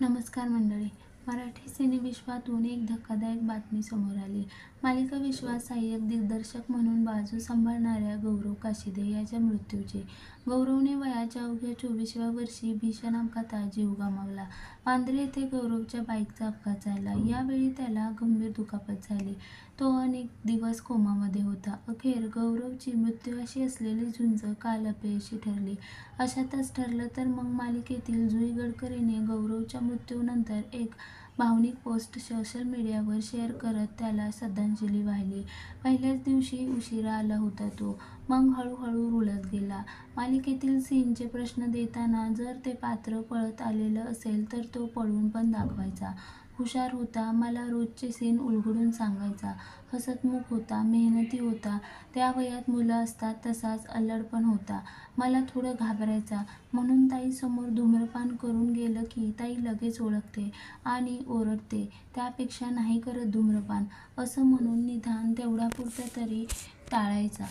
नमस्कार मंडळी. मराठी सिनेविश्वातून एक धक्कादायक बातमी समोर आली. मालिका विश्वास सहाय्यक दिग्दर्शक म्हणून बाजू सांभाळणाऱ्या गौरव काशिदे याच्या मृत्यूचे. गौरवने वयाच्या अवघ्या चोवीसव्या वर्षी भीषण अपघातात जीव गमावला. वांद्रे येथे गौरवच्या बाईकचा अपघात झाला. यावेळी त्याला गंभीर दुखापत झाली. तो अनेक दिवस कोमामध्ये होता. अखेर गौरवची मृत्यूशी असलेली झुंज काल अपयशी ठरली. अशातच ठरलं तर मग मालिकेतील जुई गडकरीने गौरवच्या मृत्यूनंतर एक भावनिक पोस्ट सोशल मीडियावर शेअर करत त्याला श्रद्धांजली वाहिली. पहिल्याच दिवशी उशिरा आला होता तो. मग हळूहळू रुळत गेला. मालिकेतील सीनचे प्रश्न देताना जर ते पात्र पळत आलेलं असेल तर तो पळून पण दाखवायचा. हुशार होता. मला रोजचे सीन उलगडून सांगायचा. हसतमुख होता मेहनती होता. त्या वयात मुलं असतात तसाच अल्लड पण होता. मला थोडं घाबरायचा. म्हणून ताईसमोर धूम्रपान करून गेलं की ताई लगेच ओळखते आणि ओरडते. त्यापेक्षा नाही करत धूम्रपान. असं म्हणून निधान तेवढ्यापुरतं तरी टाळायचा.